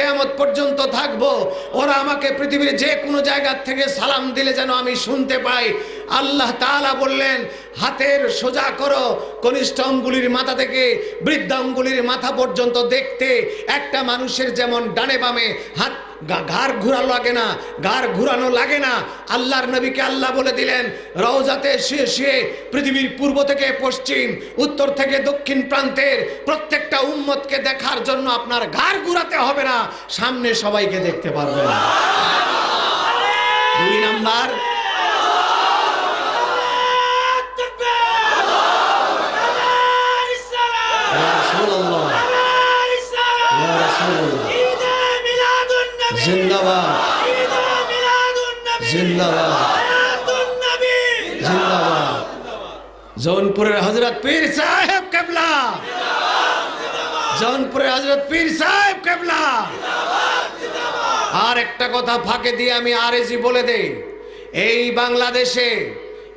কেয়ামত পর্যন্ত থাকব। ওরা আমাকে পৃথিবীর যে কোনো জায়গা থেকে সালাম দিলে যেন আমি শুনতে পাই। আল্লাহ তালা বললেন, হাতের সোজা করো, কনিষ্ঠ অঙ্গুলির মাথা থেকে বৃদ্ধ অঙ্গুলির মাথা পর্যন্ত দেখতে, একটা মানুষের যেমন ডানে বামে হাত ঘাড় ঘুরা লাগে না, ঘাড় ঘুরানো লাগে না। আল্লাহর নবীকে আল্লাহ বলে দিলেন, রওজাতে শুয়ে শুয়ে পৃথিবীর পূর্ব থেকে পশ্চিম, উত্তর থেকে দক্ষিণ প্রান্তের প্রত্যেকটা উম্মতকে দেখার জন্য আপনার ঘাড় ঘুরাতে হবে না, সামনে সবাইকে দেখতে পারবেন। দুই নাম্বার জৌনপুরের হজরত পীর সাহেব কেবলা। জৌনপুরের হজরত পীর সাহেব কেবলা। আর একটা কথা ফাঁকে দিয়ে আমি আরেজি বলে দেই। এই বাংলাদেশে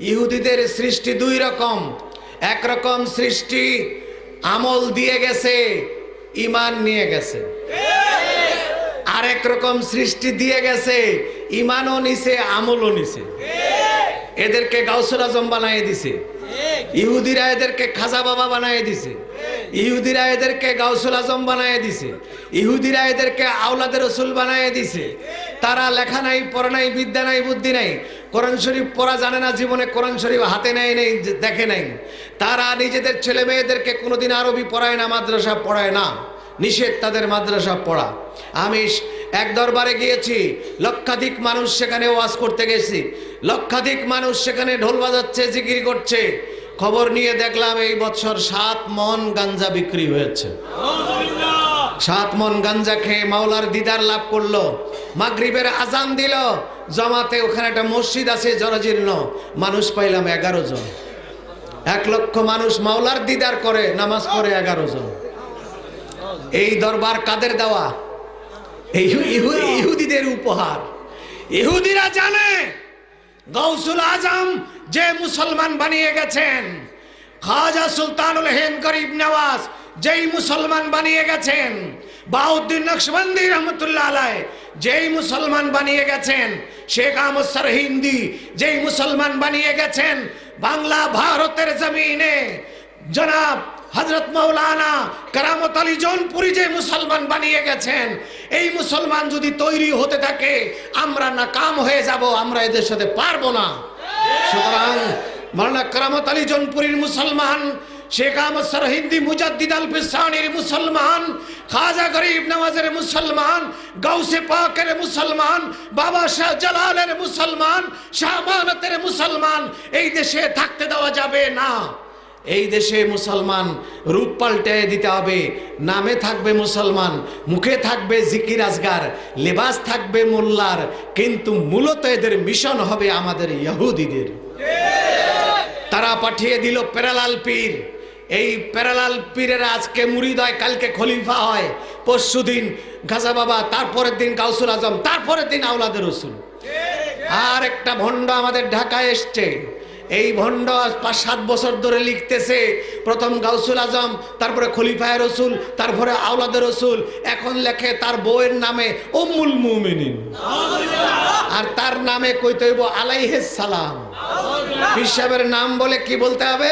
ইহুদিদের সৃষ্টি দুই রকম। একরকম সৃষ্টি আমল দিয়ে গেছে ইমান নিয়ে গেছে। আরেক রকম সৃষ্টি দিয়ে গেছে, ইমানও নিছে, আমলও নিছে। এদেরকে গাউসুল আজম বানায় দিছে। ইহুদিরা এদেরকে খাজা বাবা বানায় দিছে। ইহুদিরা এদেরকে গাউসুল আজম বানায় দিছে। ইহুদিরা এদেরকে আওলাদের রসুল বানায় দিছে। তারা লেখা নাই, পড়া নাই, বিদ্যা নাই, বুদ্ধি নাই। কোরআন শরীফ পড়া জানে না, জীবনে কোরআন শরীফ হাতে নেয় নেই, দেখে নাই। তারা নিজেদের ছেলে মেয়েদেরকে কোনোদিন আরবি পড়ায় না, মাদ্রাসা পড়ায় না। নিষেধ তাদের মাদ্রাসা পড়া। আমি এক দরবারে গিয়েছি, লক্ষাধিক মানুষ সেখানে ওয়াজ করতে গেছি। লক্ষাধিক মানুষ সেখানে ঢোল বাজাচ্ছে, জিকির করছে। খবর নিয়ে দেখলাম এই বছর সাত মন গাঞ্জা বিক্রি হয়েছে। সাত মন গাঞ্জা খেয়ে মাওলার দিদার লাভ করল। মাগরিবের আজান দিল। জমাতে ওখানে একটা মসজিদ আছে, জরাজীর্ণ। মানুষ পাইলাম এগারো জন। এক লক্ষ মানুষ মাওলার দিদার করে, নামাজ পড়ে এগারো জন। এই দরবার কাদের দেওয়া? ইহুদিদের উপহার। ইহুদিরা জানে গৌসুল আজম যে মুসলমান বানিয়ে গেছেন খাজা সুলতানুল হেন গরিব নওয়াজ যেই মুসলমান বানিয়ে গেছেন বাউদ্দিন নকশবন্দি রহমতুল্লাহ আলাই যেই মুসলমান বানিয়ে গেছেন শেখ আহমদ হিন্দি যেই মুসলমান বানিয়ে গেছেন বাংলা ভারতের জমিনে জনাব হজরত মৌলানা কারামত আলী জৌনপুরি যে মুসলমান বানিয়ে গেছেন, এই মুসলমান যদি তৈরি হতে থাকে, আমরা নাকাম হয়ে যাব, আমরা এদের সাথে পারব না। সুতরাং মৌলানা কারামত আলী জৌনপুরীর মুসলমান, শেখ আহমদ সরহিন্দি মুজাদ্দিদ আল ফিসানির মুসলমান, খাজা গরিব নওয়াজের মুসলমান গৌসে পাকের মুসলমান, বাবা শাহ জালালের মুসলমান, শাহবানতের মুসলমান, এই দেশে থাকতে দেওয়া যাবে না। এই দেশে মুসলমান রূপ পাল্টে দিতে হবে। নামে থাকবে মুসলমান, মুখে থাকবে জিকির আজগার, লেবাস থাকবে মোল্লার, কিন্তু মূলত এদের মিশন হবে আমাদের ইহুদিদের। তারা পাঠিয়ে দিল পেরালাল পীর। এই পেরালাল পীরের আজকে মুরিদ হয়, কালকে খলিফা হয়। পরশু দিন গাজা বাবা, তারপরের দিন গাউসুল আজম, তারপরের দিন আউলাদের রসুল। আর একটা ভণ্ড আমাদের ঢাকায় এসছে। এই ভণ্ড পাঁচ সাত বছর ধরে লিখতেছে, প্রথম গাউসুল আজম, তারপরে খলিফায় রসুল, তারপরে আওলাদের রসুল, এখন লেখে তার বউয়ের নামে উম্মুল মুমিনিন। আর তার নামে কইতে হইব আলাইহিস সালাম। হিসাবের নাম বলে কি বলতে হবে?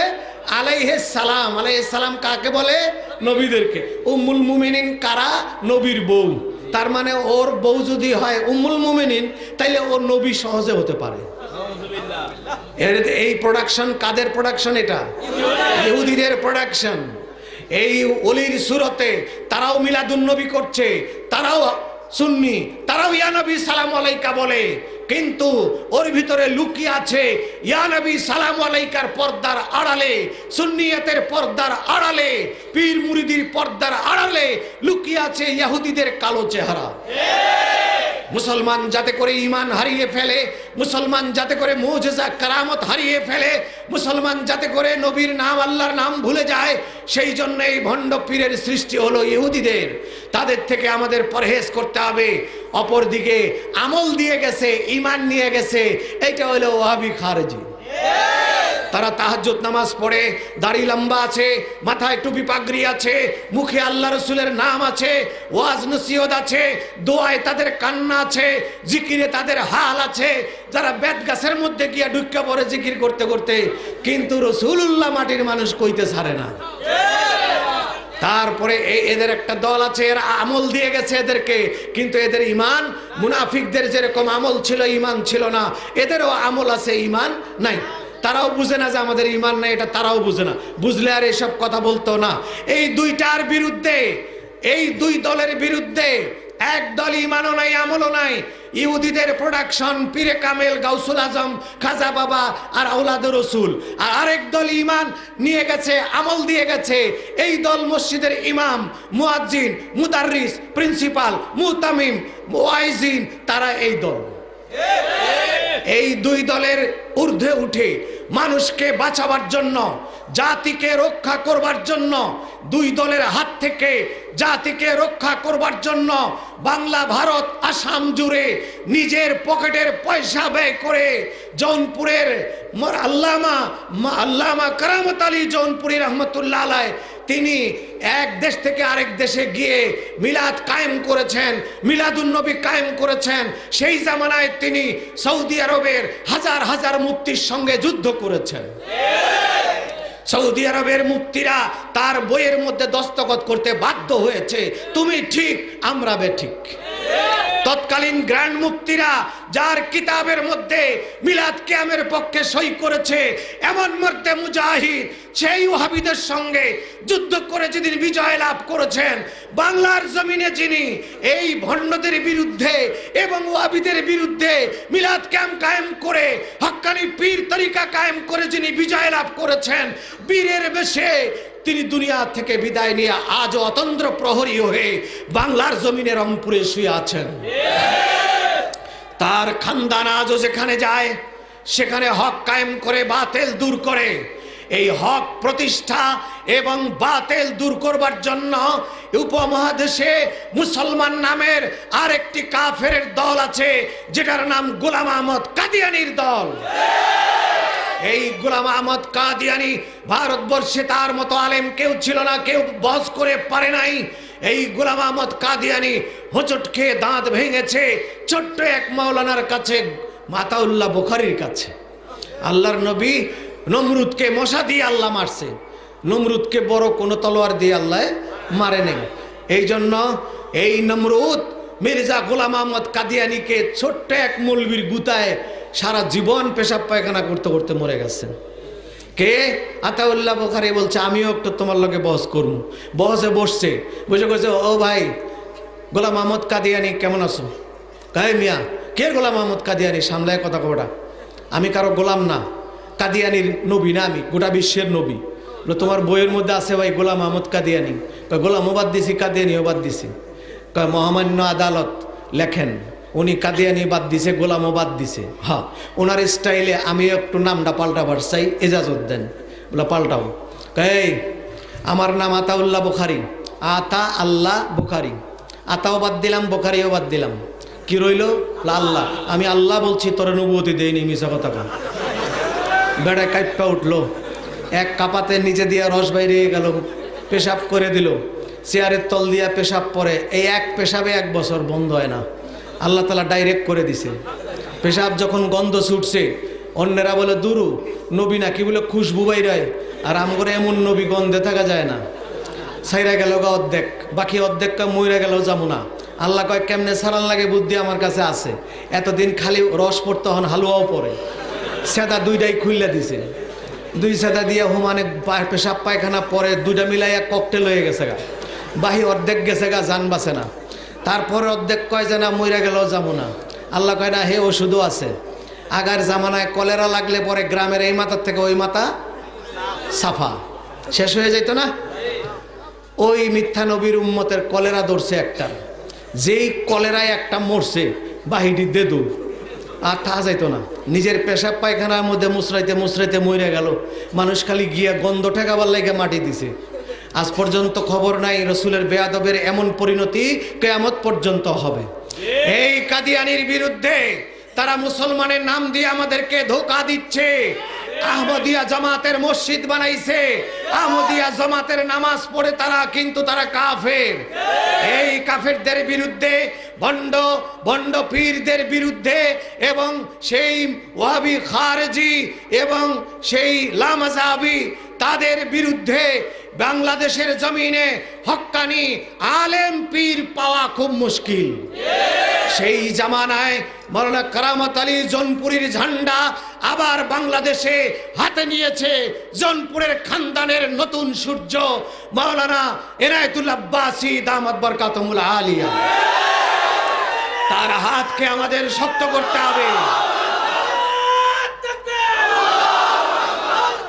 আলাইহিস সালাম। আলাইহিস সালাম কাকে বলে? নবীদেরকে। উম্মুল মুমিনিন কারা? নবীর বউ। তার মানে ওর বউ যদি হয় উম্মুল মুমিনিন, তাইলে ওর নবী সহজে হতে পারে। এই প্রোডাকশন কাদের প্রোডাকশন এটা? ইহুদিদের। প্রোডাকশন এই অলির সুরতে তারাও মিলাদুন নবী করছে তারাও সুন্নি তারাও ইয়ানবী সালাম আলাইকা বলে। কিন্তু ওর ভিতরে লুকিয়ে আছে ইয়ানবী সালাম আলাইকার পর্দার আড়ালে সুন্নিয়াতের পর্দার আড়ালে পীর মুরিদির পর্দার আড়ালে লুকিয়ে আছে ইহুদিদের কালো চেহারা। মুসলমান যাতে করে ইমান হারিয়ে ফেলে, মুসলমান যাতে করে মুজেজা, কারামত হারিয়ে ফেলে, মুসলমান যাতে করে নবীর নাম, আল্লাহর নাম ভুলে যায়, সেই জন্য এই ভণ্ড পীরের সৃষ্টি হলো ইহুদিদের। তাদের থেকে আমাদের পরহেজ করতে হবে। অপরদিকে আমল দিয়ে গেছে ইমান নিয়ে গেছে এটা হলো ওয়াহাবি খারজি। তারা তাহাজ্জুদ নামাজ পড়ে, দাড়ি লম্বা আছে, মাথায় টুপি পাগড়ি আছে, মুখে আল্লাহ রসুলের নাম আছে, ওয়াজ নসিহত আছে, দোয়ায় তাদের কান্না আছে, জিকিরে তাদের হাল আছে। যারা বেদ গাছের মধ্যে গিয়া ঢুকা পড়ে জিকির করতে করতে, কিন্তু রসুল্লাহ মাটির মানুষ কইতে ছাড়ে না। তারপরে এদের একটা দল আছে, এরা আমল দিয়ে গেছে এদেরকে, কিন্তু এদের ইমান মুনাফিকদের যেরকম আমল ছিল ইমান ছিল না। এদেরও আমল আছে ইমান নাই। তারাও বুঝে না যে আমাদের ইমান নাই, এটা তারাও বুঝে না। বুঝলে আর এসব কথা বলতো না। এই দুইটার বিরুদ্ধে, এই দুই দলের বিরুদ্ধে এক দল ইমানও নাই, আমলও নাই। ইহুদিদের প্রোডাকশন পীরে কামেল, গাউসুল আজম, খাজা বাবা আর আউলাদ রসুল। আর আরেক দল ইমান নিয়ে গেছে, আমল দিয়ে গেছে। এই দল মসজিদের ইমাম, মুয়াজ্জিন, মুদাররিস, প্রিন্সিপাল, মুতামিম ওয়াইজিন তারা এই দল। এই দুই দলের ঊর্ধ্বে উঠে মানুষকে বাঁচাবার জন্য, জাতিকে রক্ষা করবার জন্য, দুই দলের হাত থেকে জাতিকে রক্ষা করবার জন্য বাংলা, ভারত, আসাম জুড়ে নিজের পকেটের পয়সা ব্যয় করে জৌনপুরের আল্লামা আল্লামা কারামত আলী জৌনপুরি রহমতুল্লাহ আলাই তিনি এক দেশ থেকে আরেক দেশে গিয়ে মিলাদ কায়েম করেছেন মিলাদুন্নবী কায়েম করেছেন। সেই জামানায় তিনি সৌদি আরবের হাজার হাজার মুক্তির সঙ্গে যুদ্ধ করেছেন। সৌদি আরবের মুক্তিরা তার বইয়ের মধ্যে দস্তখত করতে বাধ্য হয়েছে। তুমি ঠিক, আমরা বে ঠিক। তৎকালীন গ্র্যান্ড মুক্তিরা যার কিতাবের মধ্যে মিলাদ কিয়ামের পক্ষে সই করেছে, এমন মধ্যে মুজাহিদ, সেই ওহাবিদের সঙ্গে যুদ্ধ করে যেদিন বিজয় লাভ করেছেন, বাংলার জমিনে যিনি এই ভণ্ডদের বিরুদ্ধে এবং ওয়াবিদের বিরুদ্ধে মিলাদ ক্যাম্প কায়েম করে হক্কানি পীর তরিকা কায়েম করে যিনি বিজয় লাভ করেছেন, বীরের বেশে তিনি দুনিয়া থেকে বিদায় নিয়ে আজ অতন্ত্র প্রহরী হয়ে বাংলার জমিনে রংপুরে শুয়ে আছেন। তার খানদান আজও যেখানে যায়, সেখানে হক কায়েম করে, বাতেল দূর করে। এই হক প্রতিষ্ঠা এবং বাতেল দূর করবার জন্য উপমহাদেশে মুসলমান নামের আরেকটি কাফের দল আছে, যেটার নাম গোলাম আহমদ কাদিয়ানির দল। এই গোলাম আহমদ কাদিয়ানি ভারতবর্ষে তার মতো আলেম কেউ ছিল না, কেউ বস করে পারে নাই। এই গোলাম আহমদ কাদিয়ানি হোঁচট খেয়ে দাঁত ভেঙেছে, ছোট্ট এক মাওলানার কাছে, মাতাউল্লাহ বুখারির কাছে। আল্লাহর নবী নমরুদকে মশা দিয়ে আল্লাহ মারছে। নমরুদকে বড় কোনো তলোয়ার দিয়ে আল্লাহ মারে নেই। এই জন্য এই নমরুদ মির্জা গোলাম আহমদ কাদিয়ানিকে ছোট্ট এক মৌলবীর গুতায় সারা জীবন পেশাব পায়খানা করতে করতে মরে গেছেন কে? আতাউল্লাহ বোখারি বলছে, আমিও একটু তোমার লোকে বহস করব বহসে বসছে। বসে করছে ও ভাই, গোলাম আহমদ কাদিয়ানি কেমন আছো? কাহে মিয়া, কে গোলাম আহমদ কাদিয়ানি? সামলায় কথা কটা আমি কারও গোলাম না। কাদিয়ানির নবী না আমি, গোটা বিশ্বের নবী। তোমার বইয়ের মধ্যে আছে ভাই গোলাম আহমদ কাদিয়ানি। কয় গোলামও বাদ দিছি, কাদিয়ানিও বাদ দিছি। মহামান্য আদালত লেখেন। উনি কাদিয়ানি বাদ দিছে, গোলামও বাদ দিছে। হ্যাঁ ওনার স্টাইলে আমি একটু নামটা পাল্টাবার চাই, এজাজত দেন। বলে, পাল্টাও। এই, আমার নাম আতাউল্লাহ বুখারি। আতা আল্লাহ বুখারি। আতাও বাদ দিলাম, বুখারিও বাদ দিলাম। কি রইল? আল্লাহ, আমি আল্লাহ বলছি, তোর অনুভূতি দেয়নি মিশা কথা বেড়ায় কাইপা উঠল। এক কাপাতে নিচে দিয়া রস বাইরে গেল, পেশাব করে দিল। চেয়ারের তল দিয়া পেশাব পরে, এই এক পেশাবে এক বছর বন্ধ হয় না। আল্লাহ তালা ডাইরেক্ট করে দিছে। পেশাব যখন গন্ধ ছুটছে, অন্যেরা বলে, দুরু, নবী না কি বলে, খুশবু বাই বাইরায়। আর আমগরে এমন নবী গন্ধে থাকা যায় না। সাইরা গেল গা অর্ধেক, বাকি অর্ধেক মইরা গেল যাব না। আল্লাহ কয়, কেমনে সারান লাগে বুদ্ধি আমার কাছে আছে। এতদিন খালি রস পড়তে হন হালুয়াও পড়ে। সেদা দুইটাই খুললে দিছে। দুই সেদা দিয়ে হুমানে পেশাব পায়খানা পরে দুইটা মিলাইয়া ককটেল হয়ে গেছে গা। বাহি অর্ধেক গেছে গা জান বাসে না। তারপরে অর্ধেক কয় যে না, মইরা গেলেও যাব না। আল্লাহ কয় না, হে ওষুধও আছে। আগার জামানায় কলেরা লাগলে পরে গ্রামের এই মাথার থেকে ওই মাথা সাফা। শেষ হয়ে যেত না? ওই মিথ্যা নবীর উম্মতের কলেরা ধরছে একটা। যেই কলেরায় একটা মরছে, বাহিনী দেদু। আর তা যাইতো না। নিজের পেশাব পায়খানার মধ্যে মুসরাইতে মুসরাইতে মরে গেল। মানুষ খালি গিয়া গন্ধ ঠেকাবার লাগে মাটি দিছে। আজ পর্যন্ত খবর নাই রসুলের বেয়াদবের এমন পরিণতি কেয়ামত পর্যন্ত হবে। এই কাদিয়ানির বিরুদ্ধে তারা মুসলমানের নাম দিয়ে আমাদেরকে ধোকা দিচ্ছে। আহমদিয়া জামাতের মসজিদ বানাইছে। আহমদিয়া জামাতের নামাজ পড়ে তারা কিন্তু তারা কাফের। এই কাফেরদের বিরুদ্ধে, বন্ড বন্ড পীরদের বিরুদ্ধে এবং সেই ওয়াবি খারজি এবং সেই লামাজাবি তাদের বিরুদ্ধে বাংলাদেশের জমিনে হক্কানি আলেম পীর পাওয়া খুব মুশকিল। সেই জামানায় মৌলানা কারামত আলী জনপুরীর ঝান্ডা আবার বাংলাদেশে হাতে নিয়েছে জনপুরের খানদানের নতুন সূর্য মৌলানা এনায়তুল্লাহ আব্বাসী দামাত বরকাতমুল আলিয়া। তার হাতকে আমাদের শক্ত করতে হবে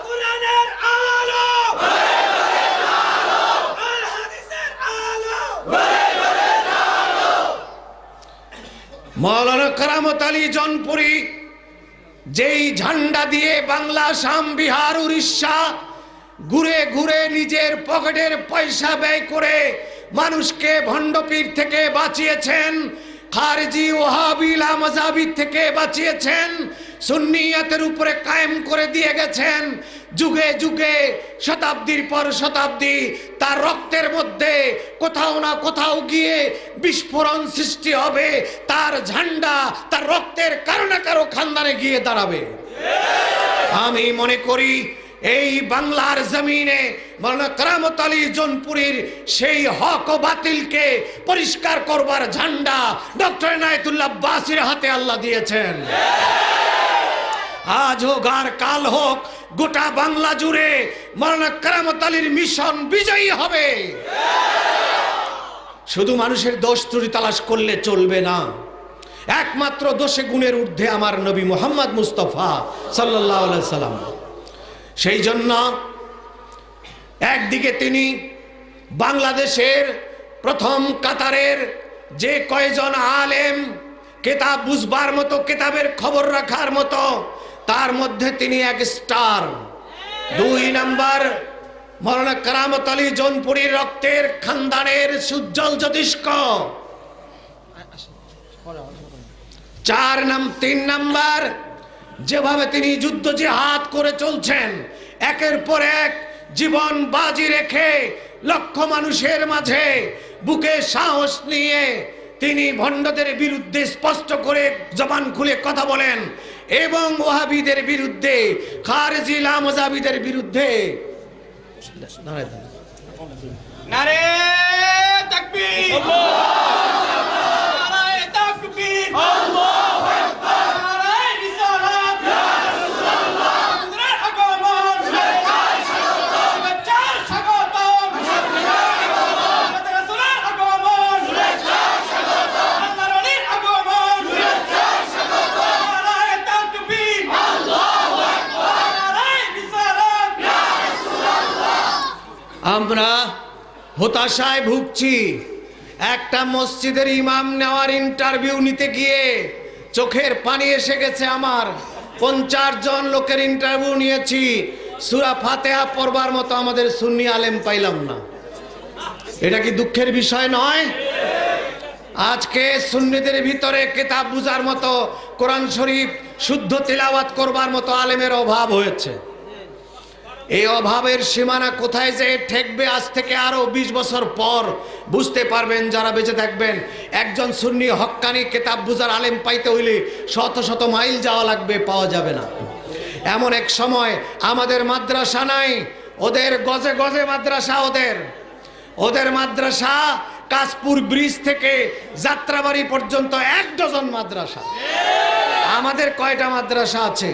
কোরআনের আলো আল হাদিসের আলো মৌলানা কারামত আলী জনপুরি, যেই ঝান্ডা দিয়ে বাংলা শাম বিহার, উড়িষ্যা ঘুরে ঘুরে নিজের পকেটের পয়সা ব্যয় করে মানুষকে ভণ্ডপীর থেকে বাঁচিয়েছেন খারজি ওহাবিলা মজাবির থেকে বাঁচিয়েছেন। সুন্নিয়তের উপরে কায়েম করে দিয়ে গেছেন। যুগে যুগে, শতাব্দীর পর শতাব্দী, তার রক্তের মধ্যে কোথাও না কোথাও গিয়ে বিস্ফোরণ সৃষ্টি হবে। তার ঝান্ডা, তার রক্তের কারও না কারও খানদানে গিয়ে দাঁড়াবে। আমি মনে করি এই বাংলার জমিনে মৌলানা কারামত আলী জনপুরীর সেই হক ও বাতিলকে পরিষ্কার করবার ঝান্ডা ডক্টর নায়তুল্লাহ বাসির হাতে আল্লাহ দিয়েছেন। আজ হোক আর কাল হোক, গোটা বাংলা জুড়ে মৌলানা কারামত আলীর মিশন বিজয়ী হবে। শুধু মানুষের দোষ ত্রুটি তালাশ করলে চলবে না। একমাত্র দোষে গুণের ঊর্ধ্বে আমার নবী মোহাম্মদ মুস্তফা সাল্লাহ সাল্লাম। সেই জন্য একদিকে তিনি বাংলাদেশের প্রথম কাতারের যে কয়জন আলেম কেতাব বুঝবার মতো কেতাবের খবর রাখার মতো তার মধ্যে তিনি এক স্টার। দুই নাম্বার মৌলানা কারামত আলী জৌনপুরীর রক্তের খানদানের সুজ্জ্বল জ্যোতিষ্ক চার নাম তিন নাম্বার যেভাবে তিনি যুদ্ধ জিহাদ করে চলছেন একের পর এক জীবন বাজি রেখে লক্ষ মানুষের মাঝে বুকে সাহস নিয়ে তিনি ভণ্ডদের বিরুদ্ধে স্পষ্ট করে জবান খুলে কথা বলেন এবং ওহাবিদের বিরুদ্ধে খারেজি লামজাবিদের বিরুদ্ধে। নারে আমরা হতাশায় ভুগছি। একটা মসজিদের ইমাম নেওয়ার ইন্টারভিউ নিতে গিয়ে চোখের পানি এসে গেছে আমার। পঞ্চাশ জন লোকের ইন্টারভিউ নিয়েছি। সুরা ফাতেহা পড়বার মতো আমাদের সুন্নি আলেম পাইলাম না। এটা কি দুঃখের বিষয় নয়? আজকে সুন্নিদের ভিতরে কেতাব বুঝার মতো, কোরআন শরীফ শুদ্ধ তেলাওয়াত করবার মতো আলেমের অভাব হয়েছে। এই অভাবের সীমানা কোথায় যে ঠেকবে আজ থেকে আরও ২০ বছর পর, বুঝতে পারবেন যারা বেঁচে থাকবেন। একজন সুন্নি হক্কানি কেতাব বুজার আলেম পাইতে হইলে শত শত মাইল যাওয়া লাগবে, পাওয়া যাবে না। এমন এক সময় আমাদের মাদ্রাসা নাই, ওদের গজে গজে মাদ্রাসা ওদের। ওদের মাদ্রাসা কাশপুর ব্রিজ থেকে যাত্রাবাড়ি পর্যন্ত এক ডজন মাদ্রাসা। আমাদের কয়টা মাদ্রাসা আছে?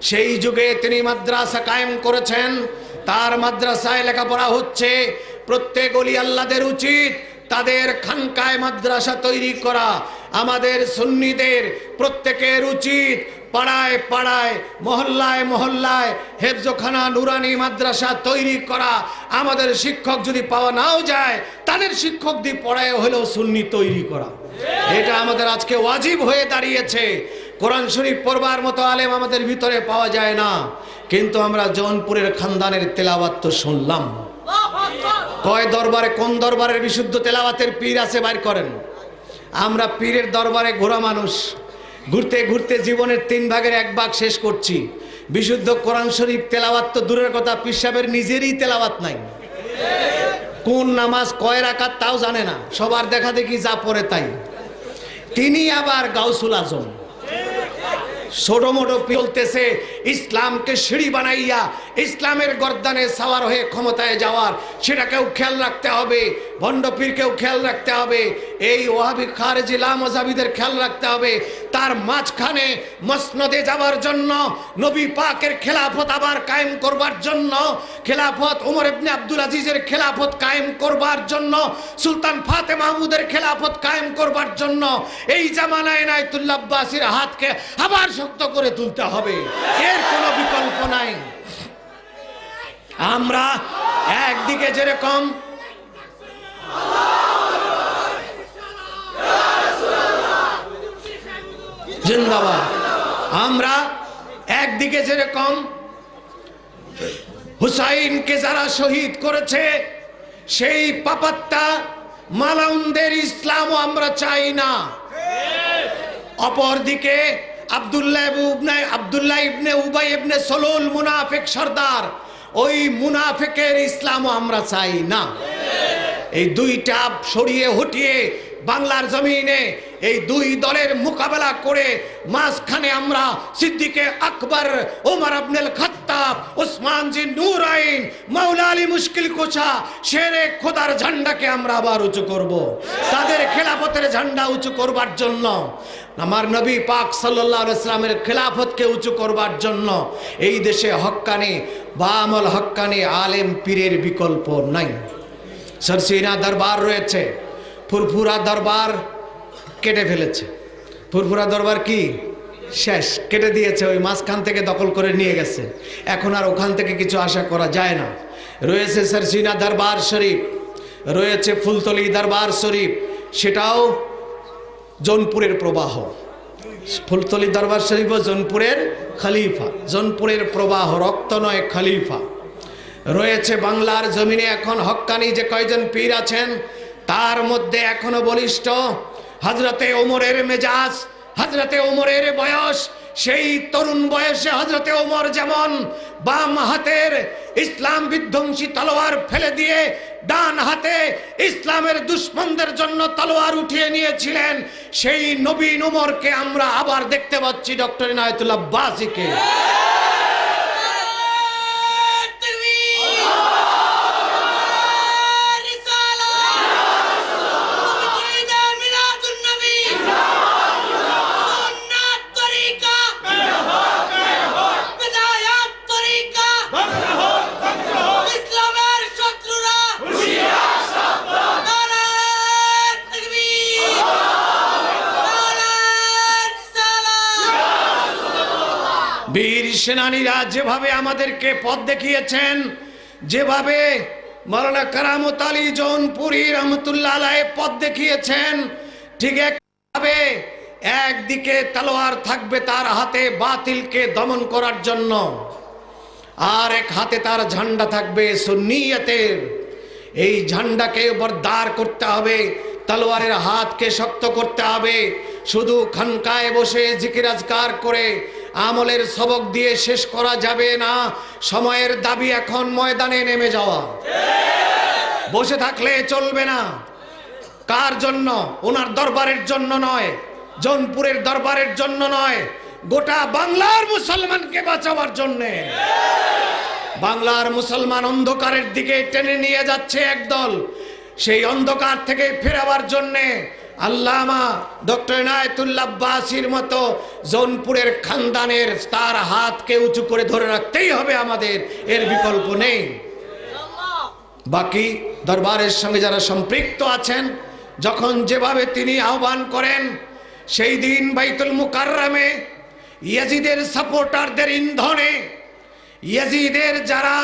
সেই যুগে তিনি মাদ্রাসা কায়েম করেছেন। তার মাদ্রাসায় লেখাপড়া হচ্ছে। প্রত্যেক অলি আল্লাদের উচিত তাদের খানকায় মাদ্রাসা তৈরি করা। আমাদের সুন্নিদের প্রত্যেকের উচিত পাড়ায় পাড়ায়, মহল্লায় মহল্লায় হেফজোখানা নুরানি মাদ্রাসা তৈরি করা। আমাদের শিক্ষক যদি পাওয়া নাও যায়, তাদের শিক্ষক দিয়ে পড়ায় হলেও সুন্নি তৈরি করা। এটা আমাদের আজকে ওয়াজিব হয়ে দাঁড়িয়েছে। কোরআন শরীফ পড়বার মতো আলেম আমাদের ভিতরে পাওয়া যায় না। কিন্তু আমরা জৌনপুরের খানদানের তেলাওয়াত তো শুনলাম। কয় দরবারে, কোন দরবারের বিশুদ্ধ তেলাওয়াতের পীর আছে বাইর করেন? আমরা পীরের দরবারে ঘোরা মানুষ। ঘুরতে ঘুরতে জীবনের তিন ভাগের এক ভাগ শেষ করছি। বিশুদ্ধ কোরআন শরীফ তেলাওয়াত তো দূরের কথা পিসাবের নিজেরই তেলাওয়াত নাই। কোন নামাজ কয় রাকাত তাও জানে না। সবার দেখা দেখি যা পড়ে তাই। তিনি আবার গাউসুল আজম। ছোট মোটো চলতেছে ইসলামকে সিঁড়ি বানাইয়া, ইসলামের গর্দানে সাওয়ার হয়ে ক্ষমতায় যাওয়ার। সেটাকেও খেয়াল রাখতে হবে ভণ্ডপীরকেও খেয়াল রাখতে হবে, এই ওহাবি খারেজি লামজাবিদের খেয়াল রাখতে হবে। তার মাঝখানে মসনদে যাওয়ার জন্য, নবী পাকের খেলাফত আবার কায়েম করবার জন্য, খেলাফত ওমর ইবনে আব্দুল আজিজের খেলাফত কায়েম করবার জন্য, সুলতান ফাতে মাহমুদের খেলাফত কায়েম করবার জন্য, এই জামানায় নায়তুল্লাহ আব্বাসির হাতকে আবার শক্ত করে তুলতে হবে। এর কোনো বিকল্প নাই। আমরা একদিকে যেরকম জিন্দাবাদ। আমরা একদিকে যেরকম হুসাইনকে যারা শহীদ করেছে, সেই পাপাত্তা মালাউনদের ইসলামও আমরা চাই না। অপরদিকে আব্দুল্লাহ আব্দুল্লাহ ইবনে উবাই ইবনে সলুল সর্দার। ওই আমরা চাই না। এই দুইটা সরিয়ে হটিয়ে বাংলার জমিনে এই দুই দলের মোকাবেলা করে মাঝখানে আমরা সিদ্দিকে আকবর, ওমর আবনেল খাত্তাব, ওসমান জি নূর আইন আলী মুশকিল কোচা শেরে খোদার ঝান্ডাকে আমরা আবার উঁচু করব। তাদের খেলাফতের ঝান্ডা উঁচু করবার জন্য, আমার নবী পাক সাল্লাহ ইসলামের খেলাফতকে উঁচু করবার জন্য এই দেশে হক্কানি, বামল হক্কানি আলেম পীরের বিকল্প নাই। সরসিনা দরবার রয়েছে, ফুরফুরা দরবার কেটে ফেলেছে। ফুরফুরা দরবার কি? শেষ, কেটে দিয়েছে, ওই মাঝখান থেকে দখল করে নিয়ে গেছে। এখন আর ওখান থেকে কিছু আশা করা যায় না। রয়েছে সরসিনা দরবার শরীফ, রয়েছে ফুলতলি দরবার শরীফ, সেটাও জৌনপুরের প্রবাহ। ফুলতলি দরবার শরীফ জৌনপুরের খলিফা, জৌনপুরের প্রবাহ, রক্ত নয়, খলিফা। রয়েছে বাংলার জমিনে এখন হক্কানি যে কয়জন পীর আছেন, তার মধ্যে এখনও বলিষ্ঠ। হজরতে ওমরের মেজাজ হজরতে ওমরের বয়স সেই তরুণ বয়সে হজরতে ওমর যেমন বাম হাতের ইসলাম বিধ্বংসী তলোয়ার ফেলে দিয়ে ডান হাতে ইসলামের দুশ্মনদের জন্য তলোয়ার উঠিয়ে নিয়েছিলেন, সেই নবীন ওমরকে আমরা আবার দেখতে পাচ্ছি ডক্টর ইনায়তুল্লাহ বাসিকে। সেনানীরা যেভাবে আমাদেরকে পথ দেখিয়েছেন, যেভাবে মৌলানা কারামত আলী জৌনপুরি রহমতুল্লাহ আলাহে পথ দেখিয়েছেন, ঠিক একভাবে একদিকে তলোয়ার থাকবে তার হাতে বাতিলকে দমন করার জন্য, আর এক হাতে তার ঝান্ডা থাকবে সুন্নিয়তের। এই ঝান্ডাকে বরদার করতে হবে, তলোয়ারের হাতকে শক্ত করতে হবে, শুধু খানকায় বসে জিকিরাজকার করে আমলের সবক দিয়ে শেষ করা যাবে না। সময়ের দাবি এখন ময়দানে নেমে যাওয়া। বসে থাকলে চলবে না। কার জন্য? ওনার দরবারের জন্য নয়। জৌনপুরের দরবারের জন্য নয়। গোটা বাংলার মুসলমানকে বাঁচাবার জন্যে। বাংলার মুসলমান অন্ধকারের দিকে টেনে নিয়ে যাচ্ছে একদল। সেই অন্ধকার থেকে ফেরাবার জন্যে আল্লামা ডক্টর নায়তুল্লাহ বাসির মতো জৌনপুরের খানদানের তার হাতকে উঁচু করে ধরে রাখতেই হবে আমাদের, এর বিকল্প নেই। বাকি দরবারের সঙ্গে যারা সম্পৃক্ত আছেন, যখন যেভাবে তিনি আহ্বান করেন, সেই দিন বাইতুল মুকাররামে ইয়াজিদের সাপোর্টারদের ইন্ধনে, ইয়াজিদের যারা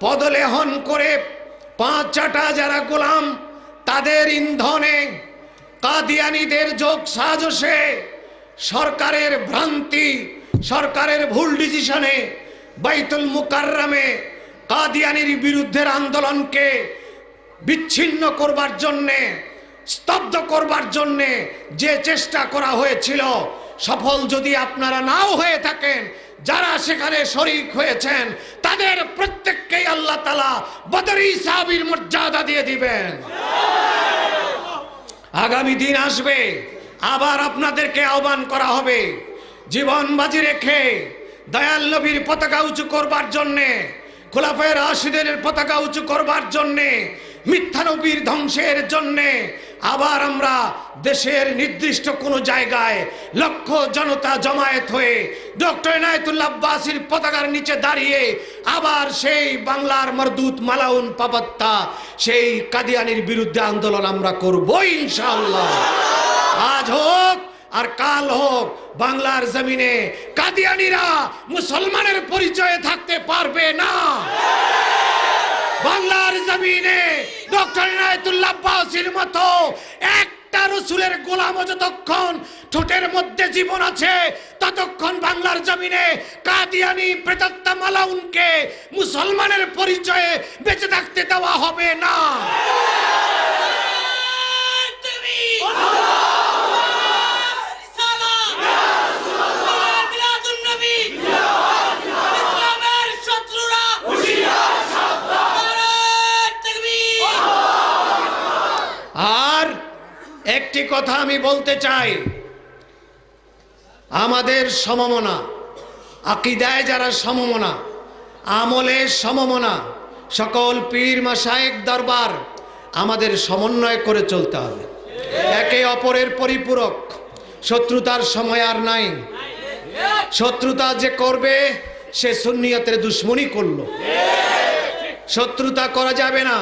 পদলেহন করে পাঁচ চাটা যারা গোলাম, তাদের ইন্ধনে কাদিয়ানিদের যোগ সাজসে। সরকারের ভ্রান্তি, সরকারের ভুল ডিসিশনে বাইতুল মুকাররামে কাদিয়ানির বিরুদ্ধের আন্দোলনকে বিচ্ছিন্ন করবার জন্যে, স্তব্ধ করবার জন্যে যে চেষ্টা করা হয়েছিল, সফল যদি আপনারা নাও হয়ে থাকেন, যারা সেখানে শরিক হয়েছেন, তাদের প্রত্যেককেই আল্লাহ তালা বদরি সাহাবির মর্যাদা দিয়ে দিবেন। আগামী দিন আসবে। আবার আপনাদেরকে আহ্বান করা হবে। জীবন বাজি রেখে দয়াল নবীর পতাকা উঁচু করবার জন্যে খোলাফের রাশিদের পতাকা উঁচু করবার জন্যে মিথ্যা নবীর ধ্বংসের জন্যে আবার আমরা দেশের নির্দিষ্ট কোনো জায়গায় লক্ষ জনতা জমায়েত হয়ে ডক্টর এনায়তুল্লাহ আব্বাসির পতাকার নিচে দাঁড়িয়ে আবার সেই বাংলার মরদুত মালাউন পাপাত্তা, সেই কাদিয়ানির বিরুদ্ধে আন্দোলন আমরা করব ইনশাআল্লাহ। আজ হোক আর কাল হোক, বাংলার জমিনে কাদিয়ানিরা মুসলমানের পরিচয়ে থাকতে পারবে না। বাংলার জমিনে ডক্টর ইনায়েতুল্লাহ আব্বাসির মতো একটা রসুলের গোলাম যতক্ষণ ঠোঁটের মধ্যে জীবন আছে, ততক্ষণ বাংলার জমিনে কাদিয়ানি প্রেতাত্মা মালাউনকে মুসলমানের পরিচয়ে বেঁচে থাকতে দেওয়া হবে না। তুমি আর একটি কথা আমি বলতে চাই। আমাদের সমমনা, আকিদায় যারা সমমনা, আমলে সমমনা, সকল পীর মাসায়েক দরবার আমাদের সমন্বয় করে চলতে হবে। একে অপরের পরিপূরক, শত্রুতার সময় আর নাই। শত্রুতা যে করবে, সে সুন্নিয়তের দুশ্মনী করল। শত্রুতা করা যাবে না।